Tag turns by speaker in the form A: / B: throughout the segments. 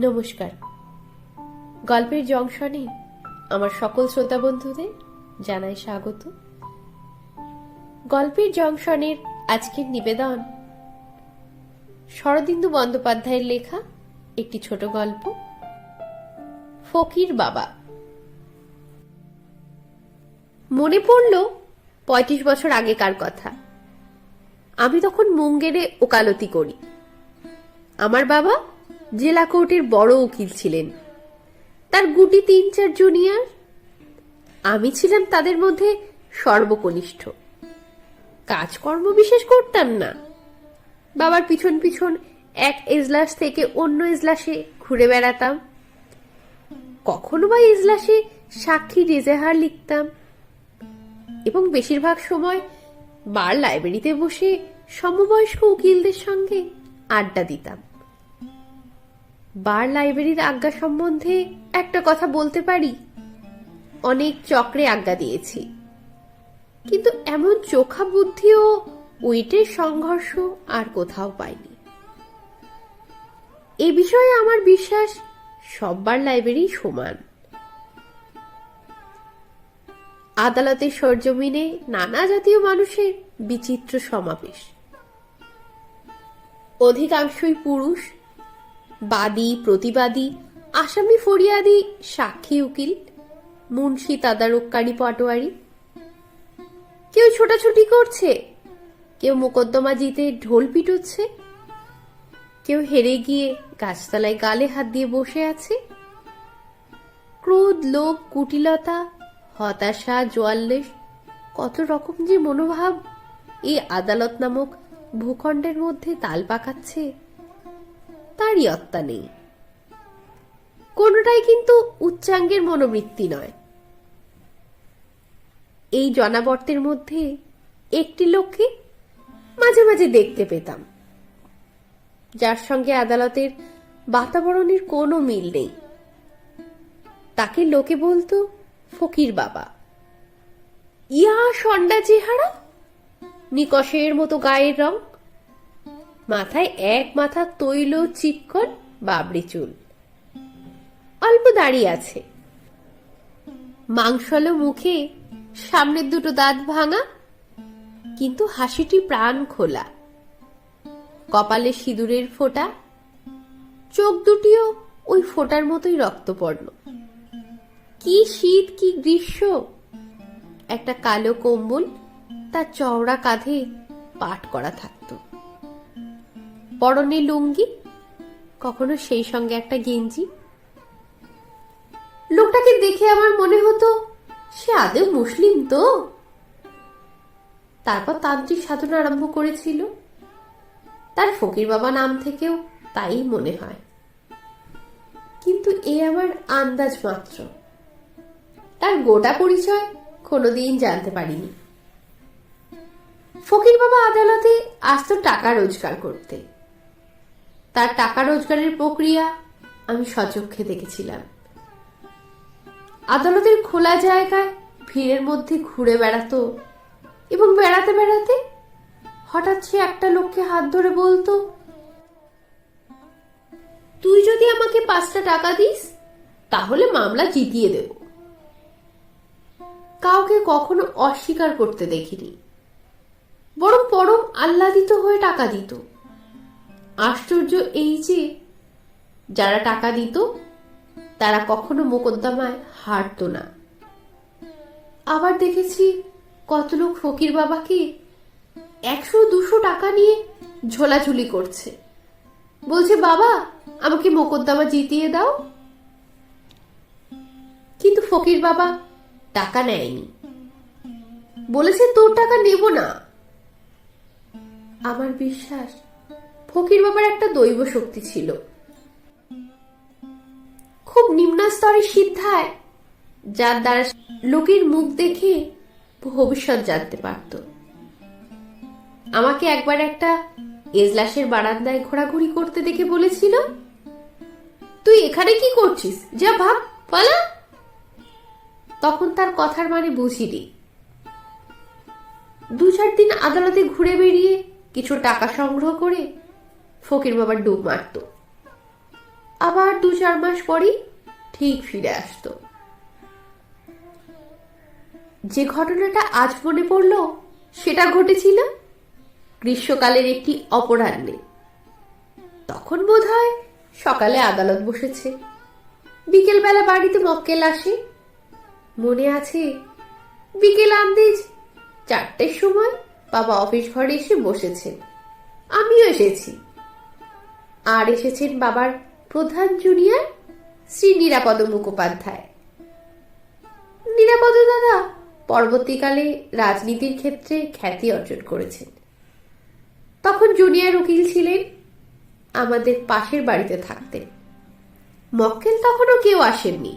A: নমস্কার। গল্পের জংশনে আমার সকল শ্রোতা বন্ধুদের জানাই স্বাগত। গল্পের জংশনের আজকের নিবেদন শরদিন্দু বন্দ্যোপাধ্যায়ের লেখা একটি ছোট গল্প, ফকির বাবা। মনে পড়ল, পঁয়ত্রিশ বছর আগেকার কথা। আমি তখন মুঙ্গেরে ওকালতি করি। আমার বাবা জেলা কোর্টের বড় উকিল ছিলেন। তার গুটি তিন, চার জুনিয়র। আমি ছিলাম তাদের মধ্যে সর্বকনিষ্ঠ। কাজকর্ম বিশেষ করতাম না। বাবার পিছন পিছন এক এজলাস থেকে অন্য এজলাসে ঘুরে বেড়াতাম। কখনো বা এজলাসে সাক্ষী রেজেহার লিখতাম। এবং বেশিরভাগ সময় বার লাইব্রেরিতে বসে সমবয়স্ক উকিলদের সঙ্গে আড্ডা দিতাম। বার লাইব্রেরির আজ্ঞা সম্বন্ধে একটা কথা বলতে পারি? অনেক চক্রে আজ্ঞা দিয়েছি। কিন্তু এমন চোখা বুদ্ধি ও উইটের সংঘর্ষ আর কোথাও পাইনি। এ বিষয়ে আমার বিশ্বাস সববার লাইব্রেরি সমান। আদালতের সরজমিনে নানা জাতীয় মানুষের বিচিত্র সমাবেশ। অধিকাংশই পুরুষ বাদী, প্রতিবাদী, আসামি ফরিয়াদি, সাক্ষী উকিল, মুন্সি তদারককারী পটোয়ারি। কেউ ছোটাছুটি করছে? কেউ মোকদ্দমা জিতে ঢোল পিটুচ্ছে? কেউ হেরে গিয়ে গাছতলায় গালে হাত দিয়ে বসে আছে? ক্রোধ, লোভ, কুটিলতা, হতাশা জোয়াল্লেস কত রকম যে মনোভাব। এই আদালত নামক ভূখণ্ডের মধ্যে তাল পাকাচ্ছে। তারই অত্তা নেই। কোনটাই কিন্তু উচ্চাঙ্গের মনোবৃত্তি নয়। এই জনাবর্তের মধ্যে একটি লোককে মাঝে মাঝে দেখতে পেতাম। যার সঙ্গে আদালতের বাতাবরণের কোনো মিল নেই। তাকে লোকে বলতো ফকির বাবা। ইয়া সন্ডা চেহারা নিকষের মতো গায়ের রং। মাথায় এক মাথা তৈল চিকন বাবরি চুল। অল্প দাড়ি আছে। মাংসলো মুখে সামনের দুটো দাঁত ভাঙা, কিন্তু হাসিটি প্রাণ খোলা। কপালে সিঁদুরের ফোঁটা, চোখ দুটিও ওই ফোঁটার মতোই রক্তপর্ণ কি শীত, কি গ্রীষ্ম, একটা কালো কম্বল তার চওড়া কাঁধে পাট করা থাকতো। পরনে লুঙ্গি, কখনো সেই সঙ্গে একটা গেঞ্জি। লোকটাকে দেখে আমার মনে হতো, সে আদেও মুসলিম তো। তারপর তান্ত্রিক সাধনা আরম্ভ করেছিল। তার ফকির বাবা নাম থেকেও তাই মনে হয়। কিন্তু এ আমার আন্দাজ মাত্র। তার গোটা পরিচয় কোনোদিন জানতে পারিনি। ফকির বাবা আদালতে আসতো টাকা রোজগার করতে। তার টাকা রোজগারের প্রক্রিয়া আমি সচক্ষে দেখেছিলাম। আদালতের খোলা জায়গায় ভিড়ের মধ্যে ঘুরে বেড়াতো এবং বেড়াতে বেড়াতে হঠাৎ সে একটা লোককে হাত ধরে বলতো, তুই যদি আমাকে পাঁচটা টাকা দিস, তাহলে মামলা জিতিয়ে দেব। কাউকে কখনো অস্বীকার করতে দেখিনি, বরং পরম আহ্লাদিত হয়ে টাকা দিত। আশ্চর্য এই যে, যারা টাকা দিত, তারা কখনো মোকদ্দমায় হারত না। আবার দেখেছি কত লোক ফকির বাবাকে একশো দুশো টাকা নিয়ে ঝোলাঝুলি করছে। বলছে, বাবা, আমাকে মোকদ্দমা জিতিয়ে দাও। কিন্তু ফকির বাবা টাকা নেয়নি। বলেছে, তোর টাকা নেব না। আমার বিশ্বাস ফকির বাবার একটা দৈব শক্তি ছিল। খুব নিম্নস্তরের সিদ্ধায়, যার দ্বারা লোকের মুখ দেখে ভবিষ্যৎ জানতে পারত। আমাকে একবার একটা এজলাসের বারান্দায় ঘোরাঘুরি করতে দেখে বলেছিল, তুই এখানে কি করছিস? যা ভাব, পালা। তখন তার কথার মানে বুঝিনি। দু চার দিন আদালতে ঘুরে বেরিয়ে কিছু টাকা সংগ্রহ করে ফকির বাবার ডুব মারত। আবার দু চার মাস পরই ঠিক ফিরে আসতো। যে ঘটনাটা আজ মনে পড়ল, সেটা ঘটেছিল গ্রীষ্মকালের একটি অপরাহ্নে। তখন বোধ হয় সকালে আদালত বসেছে। বিকেলবেলা বাড়িতে মক্কেল আসে। মনে আছে, বিকেল আন্দিজ চারটের সময় বাবা অফিস ঘরে এসে বসেছেন। আমিও এসেছি। আর এসেছেন বাবার প্রধান জুনিয়র শ্রী নিরাপদ মুখোপাধ্যায়। নিরাপদ দাদা পরবর্তীকালে রাজনীতির ক্ষেত্রে খ্যাতি অর্জন করেছেন। তখন জুনিয়র উকিল ছিলেন, আমাদের পাশের বাড়িতে থাকতেন। মক্কেল তখনও কেউ আসেননি।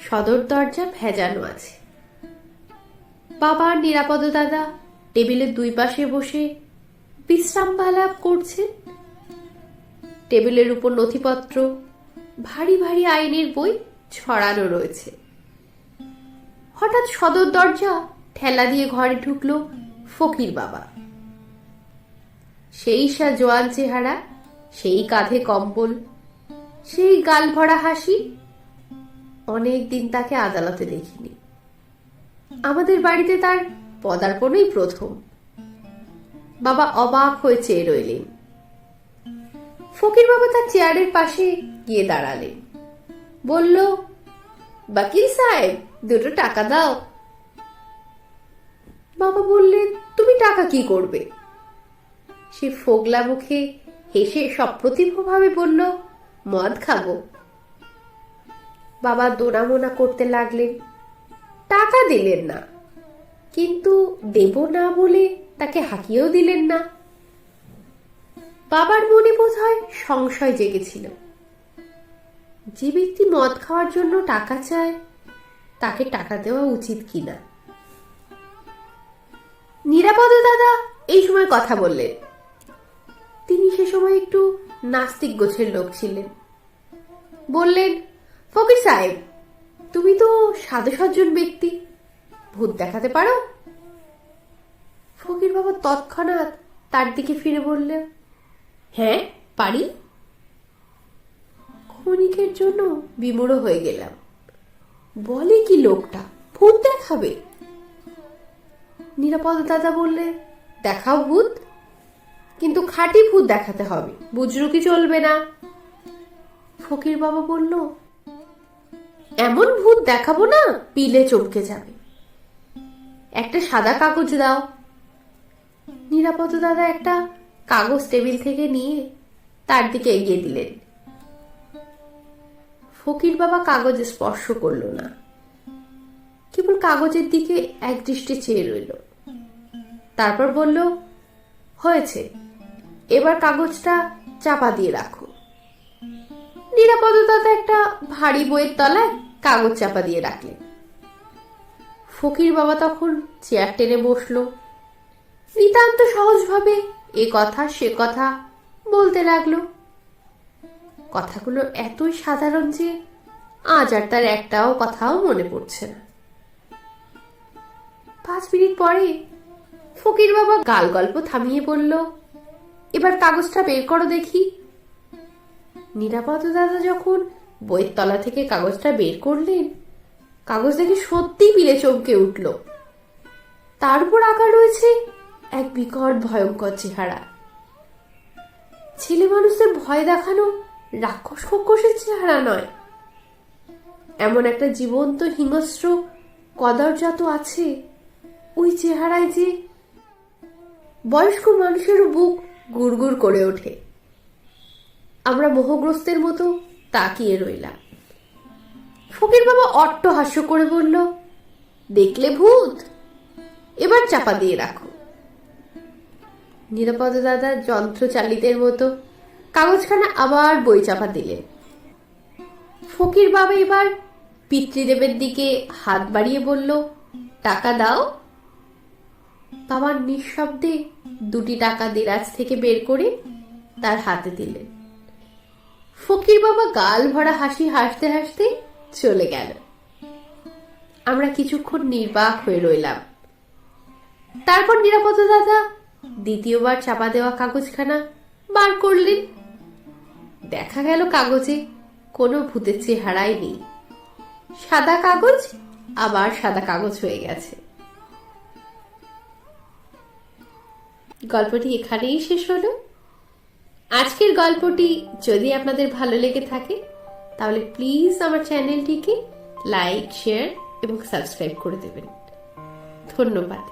A: সদর দরজা ভেজানো আছে। বাবা নিরাপদ দাদা টেবিলের দুই পাশে বসে বিশ্রাম করছেন টেবিলের উপর নথিপত্র, ভারী ভারী আইনের বই ছড়ানো রয়েছে। হঠাৎ সদর দরজা ঠেলা দিয়ে ঘরে ঢুকলো ফকির বাবা। সেই সা জোয়ান চেহারা, সেই কাঁধে কম্বল, সেই গাল ভরা হাসি অনেক দিন তাকে আদালতে দেখিনি। আমাদের বাড়িতে তার পদার্পণই প্রথম। বাবা অবাক হয়ে চেয়ে রইলেন। ফকির বাবা তার চেয়ারের পাশে গিয়ে দাঁড়ালেন বলল, বাকিল সাহেব, দুটো টাকা দাও। বাবা বললেন, তুমি টাকা কি করবে? সে ফোগলা মুখে হেসে সপ্রতিভভাবে বলল, মদ খাব। বাবা দোনামোনা করতে লাগলেন, টাকা দিলেন না। কিন্তু দেব না বলে তাকে হাঁকিয়েও দিলেন না। বাবার মনে বোধ হয় সংশয় জেগেছিল। যে ব্যক্তি মদ খাওয়ার জন্য টাকা চায়, তাকে টাকা দেওয়া উচিত কিনা? নিরাপদ দাদা এই সময় কথা বললেন। তিনি সে সময় একটু নাস্তিক গোছের লোক ছিলেন। বললেন, ফকির সাহেব, তুমি তো সাধু সজ্জন ব্যক্তি, ভূত দেখাতে পারো? ফকির বাবা তৎক্ষণাৎ তার দিকে ফিরে বললেন হ্যাঁ পারি। ক্ষণিকের জন্য বিমূঢ় হয়ে গেলাম। বলে কি লোকটা? ভূত দেখাবে। নিরাপদ দাদা বললে, দেখাও ভূত। কিন্তু খাঁটি ভূত দেখাতে হবে। বুজরুকি চলবে না। ফকির বাবা বলল, এমন ভূত দেখাবো না, পিলে চমকে যাবে। একটা সাদা কাগজ দাও। নিরাপদ দাদা একটা কাগজ টেবিল থেকে নিয়ে তার দিকে এগিয়ে দিলেন। ফকির বাবা কাগজ স্পর্শ করল না। কেবল কাগজের দিকে এক দৃষ্টি চেয়ে রইল। তারপর বলল, হয়েছে। এবার কাগজটা চাপা দিয়ে রাখো। নিরাপদ দাদা একটা ভারী বইয়ের তলায় কাগজ চাপা দিয়ে রাখলেন। ফকির বাবা তখন চেয়ার টেনে বসল। নিতান্ত সহজভাবে এ কথা, সে কথা বলতে লাগল। কথাগুলো এতই সাধারণ যে আজ আর তার একটাও কথাও মনে পড়ছে না। পাঁচ মিনিট পরে ফকির বাবা গাল গল্প থামিয়ে বলল, এবার কাগজটা বের করো দেখি। নিরাপদ দাদা যখন বইয়ের তলা থেকে কাগজটা বের করলেন, কাগজ দেখে সত্যি পিলে চমকে উঠল। তার উপর আঁকা রয়েছে এক বিকট ভয়ঙ্কর চেহারা। ছেলে মানুষদের ভয় দেখানো রাক্ষস খক্ষসের চেহারা নয়। এমন একটা জীবন্ত হিংস্র, কদরজাত আছে ওই চেহারায় যে বয়স্ক মানুষেরও বুক গুড়গুড় করে ওঠে। আমরা মোহগ্রস্তের মতো তাকিয়ে রইলাম। ফকির বাবা অট্ট হাস্য করে বলল, দেখলে ভূত, এবার চাপা দিয়ে রাখো। নিরাপদ দাদা যন্ত্র চালিতের মতো কাগজখানা আবার বই চাপা দিলে। ফকির বাবা এবার পিতৃদেবের দিকে হাত বাড়িয়ে বলল, টাকা দাও? বাবার নিঃশব্দে দুটি টাকা দেরাজ থেকে বের করে তার হাতে দিলেন। ফকির বাবা গাল ভরা হাসি হাসতে হাসতে চলে গেল। আমরা কিছুক্ষণ নির্বাক হয়ে রইলাম। তারপর নিরাপদ দাদা দ্বিতীয়বার চাপা দেওয়া কাগজখানা বার করলেন। দেখা গেল কাগজে কোনো ভূতের চেহারাই নেই। সাদা কাগজ, আবার সাদা কাগজ হয়ে গেছে। গল্পটি এখানেই শেষ হলো। আজকের গল্পটি যদি আপনাদের ভালো লেগে থাকে, তাহলে প্লিজ আমার চ্যানেলটিকে লাইক, শেয়ার এবং সাবস্ক্রাইব করে দেবেন। ধন্যবাদ।